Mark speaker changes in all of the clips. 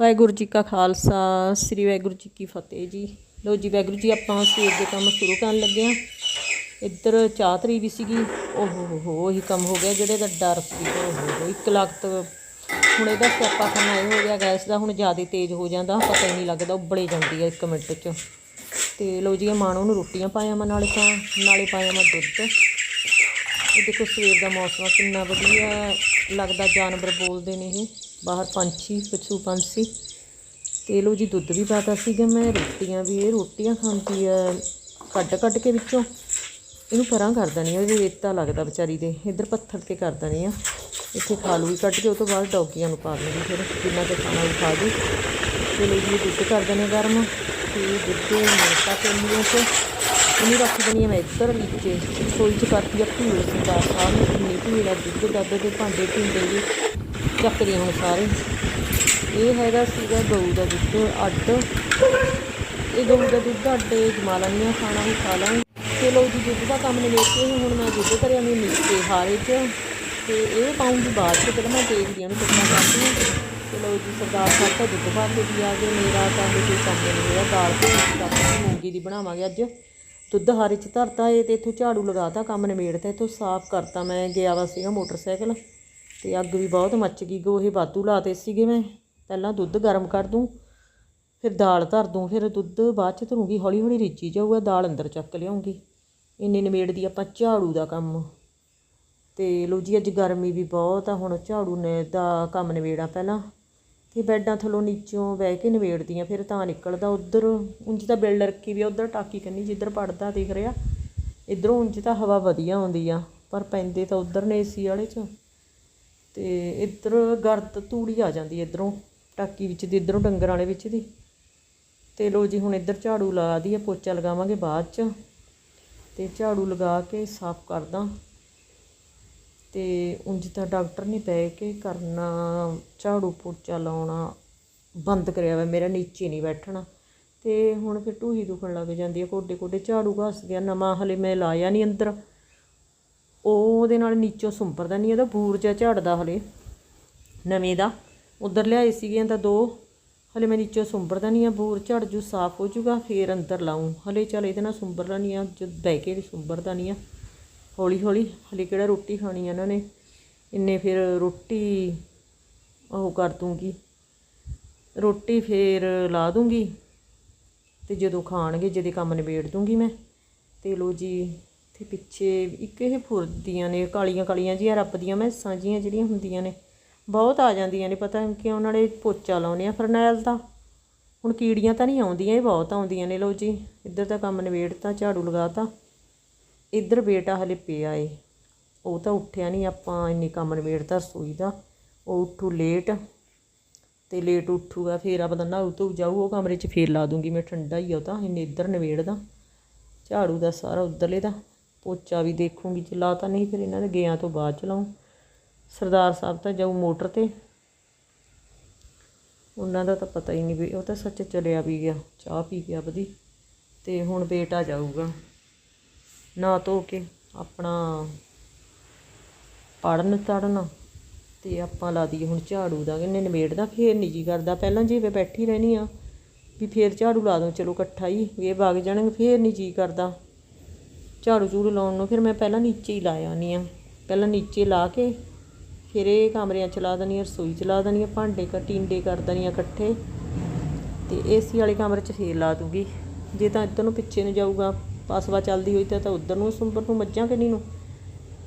Speaker 1: ਵਾਹਿਗੁਰੂ ਜੀ ਕਾ ਖਾਲਸਾ, ਸ੍ਰੀ ਵਾਹਿਗੁਰੂ ਜੀ ਕੀ ਫਤਿਹ ਜੀ। ਲੋ ਜੀ, ਵਾਹਿਗੁਰੂ ਜੀ, ਆਪਾਂ ਸਵੇਰ ਦੇ ਕੰਮ ਸ਼ੁਰੂ ਕਰਨ ਲੱਗੇ ਆ ਇੱਧਰ ਚਾਹ ਤਰੀ ਵੀ ਸੀਗੀ। ਓਹ ਹੋ ਹੋ ਉਹੀ ਕੰਮ ਹੋ ਗਿਆ ਜਿਹੜੇ ਦਾ ਡਰ ਸੀ। ਓਹ ਹੋ ਇੱਕ ਲੱਖ ਹੁਣ ਇਹਦਾ ਸਿਆਪਾ ਖਾਣਾ ਇਹ ਹੋ ਗਿਆ, ਗੈਸ ਦਾ ਹੁਣ ਜ਼ਿਆਦਾ ਤੇਜ਼ ਹੋ ਜਾਂਦਾ, ਪਤਾ ਹੀ ਨਹੀਂ ਲੱਗਦਾ, ਉਬਲੇ ਜਾਂਦੀ ਹੈ ਇੱਕ ਮਿੰਟ 'ਚ। ਤੇ ਲੋ ਜੀ, ਇਹ ਮਾਣੋ ਨੂੰ ਰੋਟੀਆਂ ਪਾਇਆ ਮੈਂ ਨਾਲੇ ਤਾਂ, ਨਾਲੇ ਪਾਇਆ ਮੈਂ ਦੁੱਧ। ਇਹ ਦੇਖੋ ਸਵੇਰ ਦਾ ਮੌਸਮ ਕਿੰਨਾ ਵਧੀਆ ਲੱਗਦਾ, ਜਾਨਵਰ ਬੋਲਦੇ ਨੇ ਇਹ। ਬਾਹਰ ਪੰਛੀ, ਪਸ਼ੂ ਪੰਛੀ। ਤੇ ਲੋ ਜੀ, ਦੁੱਧ ਵੀ ਪਾਤਾ ਸੀਗਾ ਮੈਂ, ਰੋਟੀਆਂ ਵੀ, ਇਹ ਰੋਟੀਆਂ ਖਾਂਦੀ ਆ ਕੱਢ ਕੱਢ ਕੇ ਵਿੱਚੋਂ। ਇਹਨੂੰ ਪਰਾਂ ਕਰ ਦੇਣੀ ਆ ਰੇਤਾ ਲੱਗਦਾ ਵਿਚਾਰੀ ਦੇ, ਇੱਧਰ ਪੱਥਰ ਤੇ ਕਰ ਦੇਣੀ ਆ। ਇੱਥੇ ਖਾ ਵੀ ਕੱਢ ਕੇ, ਉਹ ਤੋਂ ਬਾਅਦ ਡੌਗੀਆਂ ਨੂੰ ਪਾ ਦੇਣੀ ਫਿਰ, ਜਿੰਨਾ ਤੇ ਖਾਣਾ ਵੀ ਖਾ ਦੇ ਤੇ ਲੋ ਜੀ ਦੁੱਧ ਕਰ ਦੇਣੇ ਗਰਮ। ਤੇ ਦੁੱਧ ਮਿਲਤਾ ਪੈਂਦੀਆਂ ਚ ਇਹਨੂੰ ਰੱਖ ਦੇਣੀ ਆ ਮੈਂ ਇੱਧਰ ਨੀਚੇ। ਰਸੋਈ ਚ ਕਰਤੀ ਆ ਭੀੜ ਸਰਦਾਰ ਸਾਹਿਬ ਨੇ ਕਿੰਨੀ ਭੀੜ ਆ, ਦੁੱਧ, ਦੱਧ ਦੇ ਭਾਂਡੇ ਭਿੰਡੇ ਵੀ। ਚੱਕਦੇ ਹੁਣ ਸਾਰੇ। ਇਹ ਹੈਗਾ ਸੀਗਾ ਗਊ ਦਾ ਦੁੱਧ, ਅੱਡ। ਇਹ ਗਊ ਦਾ ਦੁੱਧ ਅੱਡ ਜਮਾ ਲੈਂਦੀ ਹਾਂ, ਖਾਣਾ ਵੀ ਖਾ ਲਾਂ ਚਲੋ ਜੀ, ਦੁੱਧ ਦਾ ਕੰਮ ਨਿਬੇੜ ਕੇ ਹੁਣ ਮੈਂ ਦੁੱਧ ਕਰਿਆ ਮੈਂ ਨੀਚੇ ਹਾਰੇ 'ਚ। ਤੇ ਇਹ ਪਾਉਂਗੀ ਬਾਅਦ 'ਚ, ਪਹਿਲਾਂ ਮੈਂ ਦੇਖਦੀ ਹਾਂ ਉਹਨੂੰ ਕਿੰਨਾ ਕਰਦੀ ਹਾਂ ਚਲੋ ਜੀ, ਸਰਦਾਰ ਸਾਹਿਬ ਤਾਂ ਦੁੱਧ ਪਾ ਕੇ ਵੀ ਆ ਗਏ ਮੇਰਾ ਤਾਂ ਕੋਈ ਕੰਮ ਨਹੀਂ ਹੋਇਆ। ਦਾਲ ਤੇ ਮੂੰਗੀ ਦੀ ਬਣਾਵਾਂਗੇ ਅੱਜ। ਦੁੱਧ ਹਾਰੇ 'ਚ ਧਰਤਾ ਏ ਤੇ ਇੱਥੋਂ ਝਾੜੂ ਲਗਾਤਾ ਕੰਮ ਨਿਬੇੜਤਾ, ਇੱਥੋਂ ਸਾਫ਼ ਕਰਤਾ ਮੈਂ। ਗਿਆ ਵਾ ਸੀਗਾ ਮੋਟਰਸਾਈਕਲ। ਤੇ ਅੱਗ ਵੀ ਬਹੁਤ ਮੱਚ ਗਈ, ਗੋਹੇ ਵਾਧੂ ਲਾਤੇ ਸੀਗੇ ਮੈਂ। ਪਹਿਲਾਂ ਦੁੱਧ ਗਰਮ ਕਰ ਦੂੰ, ਫਿਰ ਦਾਲ ਧਰ ਦੂੰ, ਫਿਰ ਦੁੱਧ ਬਾਅਦ ਚ ਧਰੂੰਗੀ, ਹੌਲੀ ਹੌਲੀ ਰਿੱਝੀ ਜਾਊਗਾ, ਦਾਲ ਅੰਦਰ ਚੱਕ ਲਿਆਉਂਗੀ ਇੰਨੇ ਨਿਬੇੜਦੀ ਆਪਾਂ ਝਾੜੂ ਦਾ ਕੰਮ। ਤੇ ਲੋ ਜੀ, ਅੱਜ ਗਰਮੀ ਵੀ ਬਹੁਤ ਆ, ਹੁਣ ਝਾੜੂ ਨੇ ਦਾ ਕੰਮ ਨਿਬੇੜਾਂ ਪਹਿਲਾਂ। ਤੇ ਬੈੱਡਾਂ ਥੱਲੋਂ ਨੀਚੋਂ ਬਹਿ ਕੇ ਨਿਬੇੜਦੀਆਂ, ਫਿਰ ਤਾਂ ਨਿਕਲਦਾ ਉਧਰ। ਉਂਝ ਤਾਂ ਬਿਲਡ ਰੱਖੀ ਵੀ ਆ, ਉਧਰ ਟਾਕੀ ਕੰਨੀ ਜਿੱਧਰ ਪੜਦਾ ਦਿਖ ਰਿਹਾ। ਇਧਰੋਂ ਉਂਝ ਤਾਂ ਹਵਾ ਵਧੀਆ ਆਉਂਦੀ ਆ, ਪਰ ਪੈਂਦੇ ਤਾਂ ਉਧਰ ਨੇ ਏਸੀ ਵਾਲੇ 'ਚ। ਤੇ ਇੱਧਰ ਗਰਦ ਤੂੜੀ ਆ ਜਾਂਦੀ ਇੱਧਰੋਂ, ਟਾਕੀ ਵਿੱਚ ਦੀ, ਇੱਧਰੋਂ ਡੰਗਰ ਵਾਲੇ ਵਿੱਚ ਦੀ। ਤੇ ਲੋ ਜੀ, ਹੁਣ ਇੱਧਰ ਝਾੜੂ ਲਾ ਦਈਏ ਪੋਚਾ ਲਗਾਵਾਂਗੇ ਬਾਅਦ ਚ। ਤੇ ਝਾੜੂ ਲਗਾ ਕੇ ਸਾਫ਼ ਕਰਦਾ। ਤੇ ਉਂਝ ਤਾਂ ਡਾਕਟਰ ਨਹੀਂ ਪਏ ਕਿ ਕਰਨਾ, ਝਾੜੂ ਪੋਚਾ ਲਾਉਣਾ ਬੰਦ ਕਰਿਆ ਵਾ ਮੇਰਾ ਨੀਚੇ ਨਹੀਂ ਬੈਠਣਾ। ਤੇ ਹੁਣ ਫਿਰ ਢੂਹੀ ਦੁਖਣ ਲੱਗ ਜਾਂਦੀ ਹੈ ਕੋਡੇ ਕੋਡੇ ਝਾੜੂ ਘਸ ਗਿਆ, ਨਵਾਂ ਹਲੇ ਮੈਂ ਲਾਇਆ ਨਹੀਂ ਅੰਦਰ। ਉਹਦੇ ਨਾਲ ਨੀਚੋਂ ਸੁੰਪਰਦਾ ਨਹੀਂ, ਉਹਦਾ ਬੂਰ ਜਿਹਾ ਝੜਦਾ ਹਲੇ। ਨਵੇਂ ਦਾ। ਉਧਰ ਲਿਆਏ ਸੀਗੀਆਂ ਤਾਂ ਦੋ। ਹਲੇ ਮੈਂ ਨੀਚੋਂ ਸੁੰਬਰਦਾ ਨਹੀਂ ਆ, ਬੂਰ ਝੜ ਜੂ, ਸਾਫ਼ ਹੋ ਜੂਗਾ, ਫੇਰ ਅੰਦਰ ਲਾਉਂ ਹਲੇ ਚੱਲ ਇਹਦੇ ਨਾਲ ਸੁੰਬਰਦਾ ਨਹੀਂ ਆ, ਜਦ ਬਹਿ ਕੇ ਵੀ ਸੁੰਬਰਦਾ ਨਹੀਂ ਆ। ਹੌਲੀ ਹੌਲੀ ਹਲੇ ਕਿਹੜਾ ਰੋਟੀ ਖਾਣੀ ਆ ਇਹਨਾਂ ਨੇ। ਇੰਨੇ ਫਿਰ ਰੋਟੀ ਉਹ ਕਰ ਦੂੰਗੀ। ਰੋਟੀ ਫੇਰ ਲਾ ਦੂੰਗੀ। ਤੇ ਜਦੋਂ ਖਾਣਗੇ, ਜਿਹਦੇ ਕੰਮ ਨਿਬੇੜ ਦੂੰਗੀ ਮੈਂ। ਤੇ ਲੋ ਜੀ ਤੇ ਪਿੱਛੇ ਇੱਕ ਇਹ ਫੁਰਦੀਆਂ ਨੇ, ਕਾਲੀਆਂ ਕਾਲੀਆਂ ਜਿਹੀਆਂ ਰੱਬ ਦੀਆਂ ਮੈਸਾਂ ਜੀਆਂ ਜਿਹੜੀਆਂ ਹੁੰਦੀਆਂ ਨੇ, ਬਹੁਤ ਆ ਜਾਂਦੀਆਂ ਨੇ, ਪਤਾ ਨਹੀਂ ਉਹਨਾਂ ਨੇ ਪੋਚਾ ਲਾਉਨੇ ਆ ਫਰਨੈਲ ਦਾ। ਹੁਣ ਕੀੜੀਆਂ ਤਾਂ ਨਹੀਂ ਆਉਂਦੀਆਂ, ਇਹ ਬਹੁਤ ਆਉਂਦੀਆਂ ਨੇ ਲੋ ਜੀ, ਇੱਧਰ ਦਾ ਕੰਮ ਨਿਬੇੜਤਾ, ਝਾੜੂ ਲਗਾਤਾ। ਇੱਧਰ ਬੇਟਾ ਹਲੇ ਪਿਆ ਏ, ਉਹ ਤਾਂ ਉੱਠਿਆ ਨਹੀਂ ਆਪਾਂ ਇੰਨੀ ਕੰਮ ਨਿਬੇੜਤਾ ਰਸੋਈ ਦਾ, ਉਹ ਉੱਠੂ ਲੇਟ ਤੇ ਲੇਟ ਉੱਠੂਗਾ, ਫੇਰ ਆਪਦਾ ਨਹਾਊ ਧੂ ਜਾਊ, ਉਹ ਕਮਰੇ 'ਚ ਫੇਰ ਲਾ ਦੂੰਗੀ, ਮੈਂ ਠੰਡਾ ਹੀ ਆ, ਉਹ ਤਾਂ ਇਹਨੇ ਇੱਧਰ ਨਿਬੇੜਦਾ। ਝਾੜੂ ਦਾ ਸਾਰਾ ਉੱਧਰਲੇ ਦਾ। ਪੋਚਾ ਵੀ ਦੇਖੂੰਗੀ, ਜੇ ਲਾ ਤਾਂ ਨਹੀਂ ਫਿਰ ਇਹਨਾਂ ਦੇ ਗਿਆਂ ਤੋਂ ਬਾਅਦ ਚਲਾਉਂ। ਸਰਦਾਰ ਸਾਹਿਬ ਤਾਂ ਜਾਊ ਮੋਟਰ ਤੇ। ਉਹਨਾਂ ਦਾ ਤਾਂ ਪਤਾ ਹੀ ਨਹੀਂ ਵੀ, ਉਹ ਤਾਂ ਸੱਚ ਚਲਿਆ ਵੀ ਗਿਆ, ਚਾਹ ਪੀ ਗਿਆ ਵਧੀ ਤੇ ਹੁਣ ਬੇਟਾ ਜਾਊਗਾ। ਨਾ ਧੋ ਕੇ ਆਪਣਾ ਪੜਨ ਤੜਨ ਤੇ ਆਪਾਂ ਲਾ ਦਈਏ ਹੁਣ ਝਾੜੂ ਦਾ। ਕਿੰਨੇ ਨਿਬੇੜਦਾ, ਫੇਰ ਨਹੀਂ ਜੀ ਕਰਦਾ। ਪਹਿਲਾਂ ਜਿਵੇਂ ਬੈਠੀ ਰਹਿਣੀ ਆ, ਵੀ ਫੇਰ ਝਾੜੂ ਲਾ ਦੋ ਚਲੋ ਇਕੱਠਾ ਹੀ, ਵੀ ਇਹ ਵਗ ਜਾਣਗੇ, ਫੇਰ ਨਹੀਂ ਜੀ ਕਰਦਾ। ਝਾੜੂ ਝੂੜੂ ਲਾਉਣ ਨੂੰ, ਫਿਰ ਮੈਂ ਪਹਿਲਾਂ ਨੀਚੇ ਹੀ ਲਾਇਆ ਆਉਂਦੀ ਆ ਪਹਿਲਾਂ ਨੀਚੇ ਲਾ ਕੇ ਫਿਰ ਇਹ ਕਮਰਿਆਂ ਚ ਲਾ ਦੇਣੀ ਰਸੋਈ ਚ ਲਾ ਦੇਣੀ ਭਾਂਡੇ ਕ, ਟੀਂਡੇ ਕਰ ਦੇਣੀ ਆ ਇਕੱਠੇ। ਤੇ ਏਸੀ ਵਾਲੇ ਕਮਰੇ ਚ ਫੇਰ ਲਾ ਦੂਗੀ। ਜੇ ਤਾਂ ਇੱਧਰ ਨੂੰ ਪਿੱਛੇ ਨੂੰ ਜਾਊਗਾ, ਪਾਸਵਾ ਚੱਲਦੀ ਹੋਈ ਤਾਂ ਤਾਂ ਉੱਧਰ ਨੂੰ, ਸੁੰਬਰ ਨੂੰ ਮੱਝਾਂ ਕਿੰਨੀ ਨੂੰ?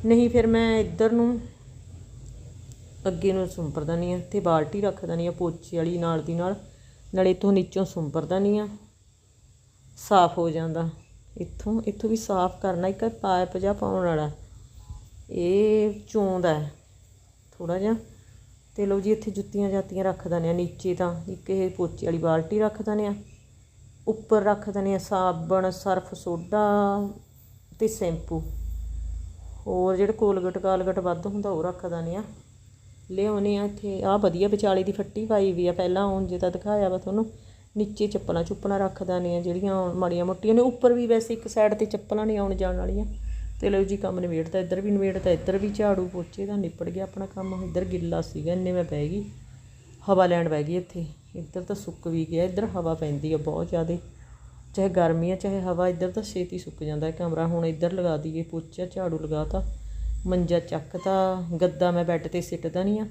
Speaker 1: ਨਹੀਂ ਫਿਰ ਮੈਂ ਇੱਧਰ ਨੂੰ ਅੱਗੇ ਨੂੰ ਸੁੰਪਰਦਾ ਨਹੀਂ ਆ ਤੇ ਬਾਲਟੀ ਰੱਖਦਾ ਨਹੀਂ ਆ ਪੋਚੇ ਵਾਲੀ ਨਾਲ ਦੀ ਨਾਲ, ਨਾਲੇ ਇੱਥੋਂ ਨੀਚੋਂ ਸੁੰਪਰਦਾ ਨਹੀਂ ਆ। ਸਾਫ਼ ਹੋ ਜਾਂਦਾ। ਇੱਥੋਂ ਇੱਥੋਂ ਵੀ ਸਾਫ਼ ਕਰਨਾ, ਇੱਕ ਪਾਈਪ ਜਿਹਾ ਪਾਉਣ ਵਾਲਾ। ਇਹ ਚੋਂਦਾ ਹੈ ਥੋੜਾ ਜਿਹਾ। ਤੇ ਲਓ ਜੀ, ਇੱਥੇ ਜੁੱਤੀਆਂ ਜਾਤੀਆਂ ਰੱਖ ਦਿੰਦੇ ਆ, ਨੀਚੇ ਤਾਂ ਇੱਕ ਇਹ ਪੋਚੇ ਵਾਲੀ ਬਾਲਟੀ ਰੱਖ ਦਿੰਦੇ ਆ। ਉੱਪਰ ਰੱਖ ਦਿੰਦੇ ਆ ਸਾਬਣ, ਸਰਫ ਸੋਡਾ ਤੇ ਸ਼ੈਂਪੂ। ਹੋਰ ਜਿਹੜੇ ਕੋਲਗਟ, ਕਾਲਗਟ ਵੱਧ ਹੁੰਦਾ, ਉਹ ਰੱਖ ਦਿੰਦੇ ਆ। ਲਿਆਉਨੇ ਆ ਇੱਥੇ ਆ ਵਧੀਆ ਵਿਚਾਲੇ ਦੀ ਫੱਟੀ ਪਾਈ ਵੀ ਆ, ਪਹਿਲਾਂ ਹੁਣ ਜੇ ਤਾਂ ਦਿਖਾਇਆ ਵਾ ਤੁਹਾਨੂੰ। ਨੀਚੇ ਚੱਪਲਾਂ ਚੁੱਪਲਾਂ ਰੱਖਦਾ ਨੇ ਜਿਹੜੀਆਂ ਮਾੜੀਆਂ ਮੋਟੀਆਂ ਨੇ। ਉੱਪਰ ਵੀ ਵੈਸੇ ਇੱਕ ਸਾਈਡ ਤੇ ਚੱਪਲਾਂ ਨਹੀਂ ਆਉਣ ਜਾਣ ਵਾਲੀਆਂ। ਤੇ ਲਓ ਜੀ, ਕੰਮ ਨਿਬੇੜਤਾ, ਇੱਧਰ ਵੀ ਨਿਬੇੜਤਾ, ਇੱਧਰ ਵੀ ਝਾੜੂ ਪੋਚੇ ਦਾ ਨਿਪੜ ਗਿਆ ਆਪਣਾ ਕੰਮ। ਇੱਧਰ ਗਿੱਲਾ ਸੀਗਾ, ਇੰਨੇ ਮੈਂ ਪੈ ਗਈ। ਹਵਾ ਲੈਣ ਬਹਿ ਗਈ ਇੱਥੇ। ਇੱਧਰ ਤਾਂ ਸੁੱਕ ਵੀ ਗਿਆ, ਇੱਧਰ ਹਵਾ ਪੈਂਦੀ ਆ ਬਹੁਤ ਜ਼ਿਆਦਾ। ਚਾਹੇ ਗਰਮੀ ਆ, ਚਾਹੇ ਹਵਾ, ਇੱਧਰ ਤਾਂ ਛੇਤੀ ਸੁੱਕ ਜਾਂਦਾ ਹੈ ਕਮਰਾ। ਹੁਣ ਇੱਧਰ ਲਗਾ ਦਈਏ ਪੋਚਾ, ਝਾੜੂ ਲਗਾਤਾ। ਮੰਜਾ ਚੱਕਤਾ, ਗੱਦਾ ਮੈਂ ਬੈੱਡ ਤੇ ਸਿੱਟਦਾ ਨਹੀਂ ਆ।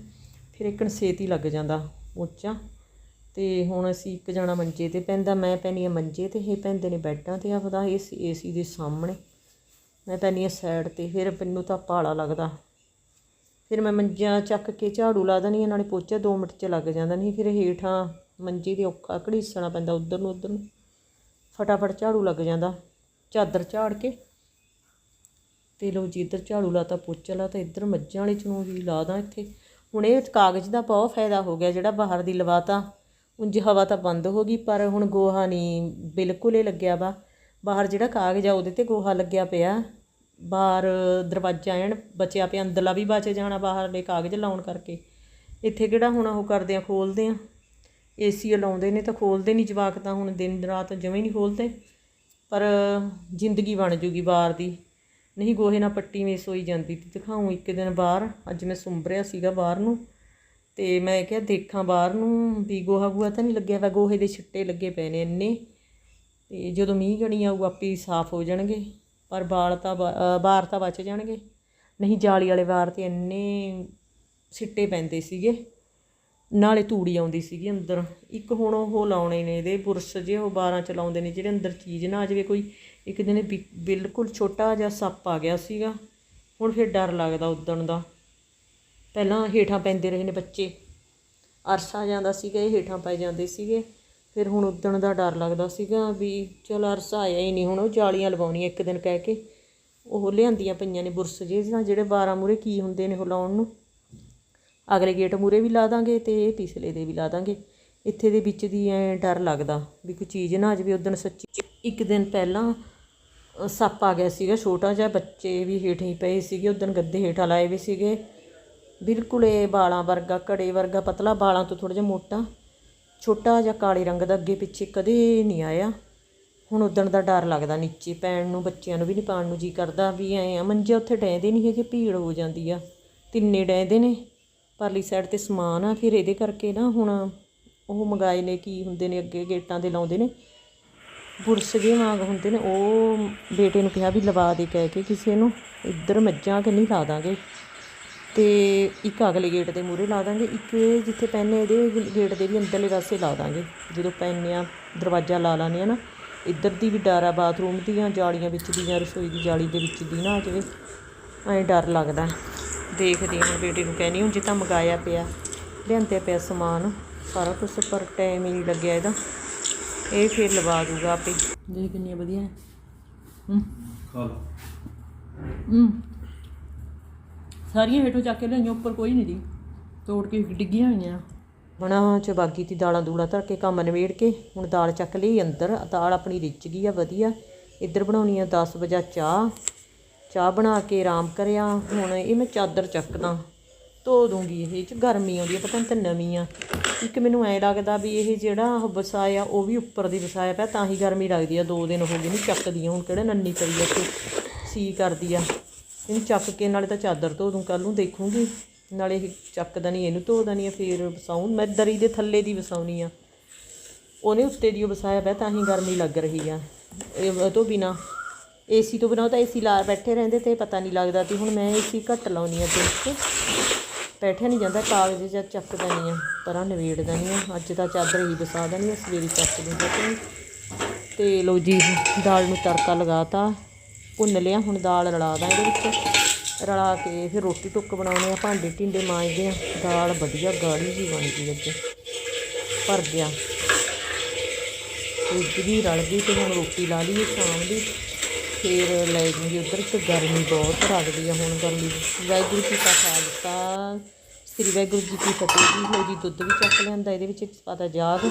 Speaker 1: ਫਿਰ ਇੱਕਣ ਛੇਤੀ ਲੱਗ ਜਾਂਦਾ ਪੋਚਾ। ਤੇ ਹੁਣ ਅਸੀਂ ਇੱਕ ਜਣਾ ਮੰਜੇ ਤੇ ਪੈਂਦਾ, ਮੈਂ ਪੈਂਦੀ ਆ ਮੰਜੇ ਤੇ, ਇਹ ਪੈਂਦੇ ਨੇ ਬੈੱਡਾਂ ਤੇ ਆਪਦਾ ਇਸ ਏਸੀ ਦੇ ਸਾਹਮਣੇ। ਮੈਂ ਪੈਂਦੀ ਆ ਸਾਈਡ ਤੇ, ਫਿਰ ਮੈਨੂੰ ਤਾਂ ਪਾਲਾ ਲੱਗਦਾ। ਫਿਰ ਮੈਂ ਮੰਜਾ ਚੱਕ ਕੇ ਝਾੜੂ ਲਾ ਦਣੀ ਨਾਲੇ ਪੋਚਾ 2 ਮਿੰਟ ਚ ਲੱਗ ਜਾਂਦਾ ਨਹੀਂ, ਫਿਰ ਹੇਠਾਂ ਮੰਜੇ ਦੇ ਔਖਾ ਘੜੀਸਣਾ ਪੈਂਦਾ, ਉਧਰ ਨੂੰ ਉਧਰ। ਨੂੰ ਫਟਾਫਟ ਝਾੜੂ ਲੱਗ ਜਾਂਦਾ, ਚਾਦਰ ਝਾੜ ਕੇ। ਤੇ ਲੋ ਜੀ, ਇੱਧਰ ਝਾੜੂ ਲਾਤਾ, ਪੋਚਾ ਲਾਤਾ, ਇੱਧਰ ਮੱਝਾਂ ਵਾਲੇ ਚ ਨੂੰ ਵੀ ਲਾ ਦਾਂ ਇੱਥੇ। ਹੁਣ ਇਹ ਕਾਗਜ਼ ਦਾ ਬਹੁਤ ਫਾਇਦਾ ਹੋ ਗਿਆ, ਜਿਹੜਾ ਬਾਹਰ ਦੀ ਲਵਾਤਾ। ਉਂਝ ਹਵਾ ਤਾਂ ਬੰਦ ਹੋ ਗਈ, ਪਰ ਹੁਣ ਗੋਹਾ ਨਹੀਂ, ਬਿਲਕੁਲ ਹੀ ਲੱਗਿਆ ਵਾ। ਬਾਹਰ ਜਿਹੜਾ ਕਾਗਜ਼ ਆ, ਉਹਦੇ ਤੇ ਗੋਹਾ ਲੱਗਿਆ ਪਿਆ। ਬਾਹਰ ਦਰਵਾਜ਼ਾ ਐਨ ਬਚਿਆ ਪਿਆ, ਅੰਦਰਲਾ ਵੀ ਬਚ ਜਾਣਾ ਬਾਹਰਲੇ ਕਾਗਜ਼ ਲਾਉਣ ਕਰਕੇ। ਇੱਥੇ ਕਿਹੜਾ ਹੁਣ ਉਹ ਕਰਦੇ ਆ, ਖੋਲਦੇ ਆ। ਏਸੀ ਲਾਉਂਦੇ ਨੇ ਤਾਂ ਖੋਲਦੇ ਨਹੀਂ ਜਵਾਕ ਤਾਂ ਹੁਣ ਦਿਨ ਰਾਤ ਜਵੇਂ ਨਹੀਂ ਖੋਲਦੇ। ਪਰ ਜ਼ਿੰਦਗੀ ਬਣ ਜੂਗੀ ਬਾਹਰ ਦੀ। ਨਹੀਂ ਗੋਹੇ ਨਾਲ ਪੱਟੀ ਮੇਸ ਸੋਈ ਜਾਂਦੀ, ਤੀ ਦਿਖਾਉਂ ਇੱਕ ਦਿਨ ਬਾਹਰ। ਅੱਜ ਮੈਂ ਸੁੰਬਰਿਆ ਸੀਗਾ ਬਾਹਰ ਨੂੰ। ਤੇ ਮੈਂ ਕਿਹਾ ਦੇਖਾਂ ਬਾਹਰ ਨੂੰ ਵੀ ਗੋਹਾ ਗੂਆ ਤਾਂ ਨਹੀਂ ਲੱਗਿਆ ਵਾ, ਗੋਹੇ ਦੇ ਛਿੱਟੇ ਲੱਗੇ ਪਏ ਨੇ ਇੰਨੇ। ਤੇ ਜਦੋਂ ਮੀਂਹ ਗਣੀ ਆਊ, ਆਪੇ ਸਾਫ਼ ਹੋ ਜਾਣਗੇ, ਪਰ ਬਾਲ ਤਾਂ ਬਾਹਰ ਤਾਂ ਬਚ ਜਾਣਗੇ। ਨਹੀਂ, ਜਾਲੀ ਵਾਲੇ ਵਾਰ ਤੇ ਇੰਨੇ ਸਿੱਟੇ ਪੈਂਦੇ ਸੀਗੇ, ਨਾਲੇ ਤੂੜੀ ਆਉਂਦੀ ਸੀਗੀ ਅੰਦਰ। ਇੱਕ ਹੁਣ ਉਹ ਲਾਉਣੇ ਨੇ ਇਹਦੇ ਬੁਰਸ਼ ਜੇ ਉਹ 12 ਚ ਲਾਉਂਦੇ ਨੇ, ਜਿਹੜੇ ਅੰਦਰ ਚੀਜ਼ ਨਾ ਆ ਜਾਵੇ ਕੋਈ। ਇੱਕ ਦਿਨ ਬਿ- ਬਿਲਕੁਲ ਛੋਟਾ ਜਿਹਾ ਸੱਪ ਆ ਗਿਆ ਸੀਗਾ, ਹੁਣ ਫਿਰ ਡਰ ਲੱਗਦਾ ਉਦਣ ਦਾ। ਪਹਿਲਾਂ ਹੇਠਾਂ ਪੈਂਦੇ ਰਹੇ ਨੇ ਬੱਚੇ। ਅਰਸਾ ਜਾਂਦਾ ਸੀਗਾ, ਇਹ ਹੇਠਾਂ ਪੈ ਜਾਂਦੇ ਸੀਗੇ। ਫਿਰ ਹੁਣ ਉਦਣ ਦਾ ਡਰ ਲੱਗਦਾ ਸੀਗਾ ਵੀ ਚਲ ਅਰਸਾ ਆਇਆ ਹੀ ਨਹੀਂ, ਹੁਣ ਉਹ ਜਾਲੀਆਂ ਲਵਾਉਣੀਆਂ ਇੱਕ ਦਿਨ ਕਹਿ ਕੇ। ਉਹ ਲਿਆਂਦੀਆਂ ਪਈਆਂ ਨੇ ਬੁਰਸ ਜੇ ਨਾ ਜਿਹੜੇ 12 ਮੂਰੇ ਕੀ ਹੁੰਦੇ ਨੇ ਉਹ ਲਾਉਣ ਨੂੰ। ਅਗਲੇ ਗੇਟ ਮੂਰੇ ਵੀ ਲਾ ਦਾਂਗੇ ਤੇ ਪਿਛਲੇ ਦੇ ਵੀ ਲਾ ਦਾਂਗੇ। ਇੱਥੇ ਦੇ ਵਿੱਚ ਦੀ ਐ ਡਰ ਲੱਗਦਾ ਵੀ ਕੋਈ ਚੀਜ਼ ਨਾ ਆ ਜਾਵੇ ਉਦੋਂ ਸੱਚੀ। ਇੱਕ ਦਿਨ ਪਹਿਲਾਂ ਸੱਪ ਆ ਗਿਆ ਸੀਗਾ ਛੋਟਾ ਜਿਹਾ, ਬੱਚੇ ਵੀ ਹੇਠ ਹੀ ਪਏ ਸੀਗੇ। ਉਦੋਂ ਗੱਦੇ ਹੇਠਾਂ ਲਾਏ ਵੀ ਸੀਗੇ। ਬਿਲਕੁਲ ਇਹ ਵਾਲਾਂ ਵਰਗਾ, ਘੜੇ ਵਰਗਾ, ਪਤਲਾ ਵਾਲਾਂ ਤੋਂ ਥੋੜਾ ਜਿਹਾ ਮੋਟਾ, ਛੋਟਾ ਜਿਹਾ ਕਾਲੇ ਰੰਗ ਦਾ ਅੱਗੇ ਪਿੱਛੇ ਕਦੇ ਨਹੀਂ ਆਇਆ। ਹੁਣ ਉਦਣ ਦਾ ਡਰ ਲੱਗਦਾ ਨੀਚੇ ਪੈਣ ਨੂੰ, ਬੱਚਿਆਂ ਨੂੰ ਵੀ ਨਹੀਂ ਪਾਣ ਨੂੰ ਜੀ ਕਰਦਾ ਵੀ ਐ ਆ। ਮੰਜੇ ਉੱਥੇ ਡੈਂਦੇ ਨਹੀਂ ਹੈਗੇ, ਭੀੜ ਹੋ ਜਾਂਦੀ ਆ। ਤਿੰਨੇ ਡੈਂਦੇ ਨੇ। ਪਰਲੀ ਸਾਈਡ ਤੇ ਸਮਾਨ ਆ, ਫਿਰ ਇਹਦੇ ਕਰਕੇ ਨਾ ਹੁਣ ਉਹ ਮੰਗਾਏ ਨੇ ਕੀ ਹੁੰਦੇ ਨੇ ਅੱਗੇ ਗੇਟਾਂ ਦੇ ਲਾਉਂਦੇ ਨੇ। ਬੁਰਸ ਜਿਹੇ ਵਾਂਗ ਹੁੰਦੇ ਨੇ। ਉਹ ਬੇਟੇ ਨੂੰ ਕਿਹਾ ਵੀ ਲਵਾ ਦੇ ਕਹਿ ਕੇ ਕਿਸੇ ਨੂੰ। ਇੱਧਰ ਮੱਝਾਂ ਕਿ ਨਹੀਂ ਲਾ ਦਾਂਗੇ? ਤੇ ਇੱਕ ਅਗਲੇ ਗੇਟ ਦੇ ਮੂਹਰੇ ਲਾ ਦਾਂਗੇ ਇੱਕ ਜਿੱਥੇ ਪੈਨੇ ਇਹਦੇ ਗੇਟ ਦੇ ਵੀ ਅੰਦਰਲੇ ਪਾਸੇ ਲਾ ਦਾਂਗੇ। ਜਦੋਂ ਪੈਨੇ ਆ ਦਰਵਾਜ਼ਾ ਲਾ ਲਾਨੇ ਆ ਨਾ ਇੱਧਰ ਦੀ ਵੀ ਡਰ ਆ ਬਾਥਰੂਮ ਦੀਆਂ ਜਾਲੀਆਂ ਵਿੱਚ ਦੀ ਜਾਂ ਰਸੋਈ ਦੀ ਜਾਲੀ ਦੇ ਵਿੱਚ ਦੀ ਨਾ ਜਾਵੇ ਐਂ ਡਰ ਲੱਗਦਾ। ਦੇਖਦੀ ਹਾਂ ਬੇਟੇ ਨੂੰ ਕਹਿੰਦੀ ਹੁਣ ਜੇ ਤਾਂ ਮੰਗਾਇਆ ਪਿਆ ਲਿਆਂਦੇ ਪਿਆ ਸਮਾਨ ਸਾਰਾ ਕੁਝ ਪਰ ਟਾਈਮ ਹੀ ਨਹੀਂ ਲੱਗਿਆ ਇਹਦਾ। ਇਹ ਫਿਰ ਲਵਾ ਦੂਗਾ ਆਪੇ। ਦੇਖ ਕਿੰਨੀ ਵਧੀਆ। ਹੈ। ਹੂੰ ਹੂੰ। ਸਾਰੀਆਂ ਹੇਠੋਂ ਚੱਕ ਕੇ ਲਿਆਈਆਂ, ਉੱਪਰ ਕੋਈ ਨਹੀਂ ਦੀ। ਤੋੜ ਕੇ ਡਿੱਗੀਆਂ ਹੋਈਆਂ। ਬਣਾ ਚ ਦੀ ਦਾਲਾਂ ਦੂਲਾਂ ਧਰ ਕੇ ਕੰਮ ਨਵੇੜ ਕੇ, ਹੁਣ ਦਾਲ ਚੱਕ ਲਈ ਅੰਦਰ। ਦਾਲ ਆਪਣੀ ਰਿੱਝ ਗਈ ਆ, ਵਧੀਆ। ਇੱਧਰ ਬਣਾਉਣੀ ਆ 10 ਵਜੇ ਚਾਹ। ਚਾਹ ਬਣਾ ਕੇ ਆਰਾਮ ਕਰਿਆ। ਹੁਣ ਇਹ ਮੈਂ ਚਾਦਰ ਚੱਕਦਾ। ਧੋ ਦੂੰਗੀ ਇਹ ਚ ਗਰਮੀ ਆਉਂਦੀ ਆ, ਪਤਾ ਨਹੀਂ ਤਾਂ ਨਵੀਂ ਆ। ਇੱਕ ਮੈਨੂੰ ਐ ਲੱਗਦਾ ਵੀ ਇਹ ਜਿਹੜਾ ਵਸਾਇਆ, ਉਹ ਵੀ ਉੱਪਰ ਦੀ ਵਸਾਇਆ ਪਿਆ, ਤਾਂ ਹੀ ਗਰਮੀ ਲੱਗਦੀ ਆ। ਦੋ ਦਿਨ ਹੋ ਗਏ ਨਹੀਂ ਚੱਕਦੀ ਆ, ਹੁਣ ਕਿਹੜਾ ਨੰਨੀ ਪਈ ਆ ਸੀ ਕਰਦੀ ਆ। ਇਹਨੂੰ ਚੱਕ ਕੇ, ਨਾਲੇ ਤਾਂ ਚਾਦਰ ਧੋ ਦੂੰ ਕੱਲ ਨੂੰ ਦੇਖੂੰਗੀ। ਨਾਲੇ ਇਹ ਚੱਕਦਾ ਨਹੀਂ ਇਹਨੂੰ ਧੋਦਾ ਨਹੀਂ ਫੇਰ ਵਸਾਉਂ ਮੈਂ ਦਰੀ ਦੇ ਥੱਲੇ ਦੀ ਵਸਾਉਣੀ ਆ। ਉਹਨੇ ਉੱਤੇ ਦੀ ਉਹ ਵਸਾਇਆ ਪਿਆ, ਤਾਂ ਹੀ ਗਰਮੀ ਲੱਗ ਰਹੀ ਆ। ਇਹ ਉਹ ਤੋਂ ਬਿਨਾ ਏਸੀ ਤੋਂ ਬਿਨਾ ਉਹ ਤਾਂ ਏਸੀ ਲਾ ਬੈਠੇ ਰਹਿੰਦੇ ਤੇ ਪਤਾ ਨਹੀਂ ਲੱਗਦਾ ਤੇ ਹੁਣ ਮੈਂ ਏਸੀ ਘੱਟ ਲਾਉਣੀ ਆ ਦਿਨ 'ਚ ਬੈਠਿਆ ਨਹੀਂ ਜਾਂਦਾ, ਕਾਗਜ਼ ਜਿਹਾ ਚੱਕਦਾ ਨਹੀਂ ਆ, ਪਰਾਂ ਨਵੇੜਦਾ ਨਹੀਂ ਆ। ਅੱਜ ਤਾਂ ਚਾਦਰ ਹੀ ਵਸਾ ਦੇਣੀ ਆ, ਸਵੇਰੇ ਚੱਕ ਦੂੰਗਾ। ਤੇ ਤੇ ਲੋ ਜੀ, ਦਾਲ ਨੂੰ ਤੜਕਾ ਲਗਾਤਾ। ਭੁੰਨ ਲਿਆ, ਹੁਣ ਦਾਲ ਰਲਾ ਦਾਂ ਇਹਦੇ ਵਿੱਚ। ਰਲਾ ਕੇ ਫਿਰ ਰੋਟੀ ਟੁੱਕ ਬਣਾਉਣੇ ਆ, ਭਾਂਡੇ ਢਿੰਡੇ ਮਾਂਜਦੇ ਆ। ਦਾਲ ਵਧੀਆ ਗਾੜੀ ਜੀ ਬਣ ਗਈ ਅੱਜ। ਭਰ ਗਿਆ। ਤੇ ਜੀ ਰਲ ਗਈ ਤੇ ਹੁਣ ਰੋਟੀ ਲਾ ਲਈਏ ਸ਼ਾਮ ਦੀ। ਫਿਰ ਲੈ ਜੂੰਗੀ ਉਧਰ ਤੇ ਗਰਮੀ ਬਹੁਤ ਲੱਗਦੀ ਆ ਹੁਣ ਗਰਮੀ ਵਾਹਿਗੁਰੂ ਜੀ ਕਾ ਖਾਲਸਾ, ਸ੍ਰੀ ਵਾਹਿਗੁਰੂ ਜੀ ਕੀ ਫਤਿਹ ਜੀ। ਲੋ ਜੀ, ਦੁੱਧ ਵੀ ਚੱਕ ਲੈਂਦਾ ਇਹਦੇ ਵਿੱਚ ਪਾਤਾ ਜਾਗ।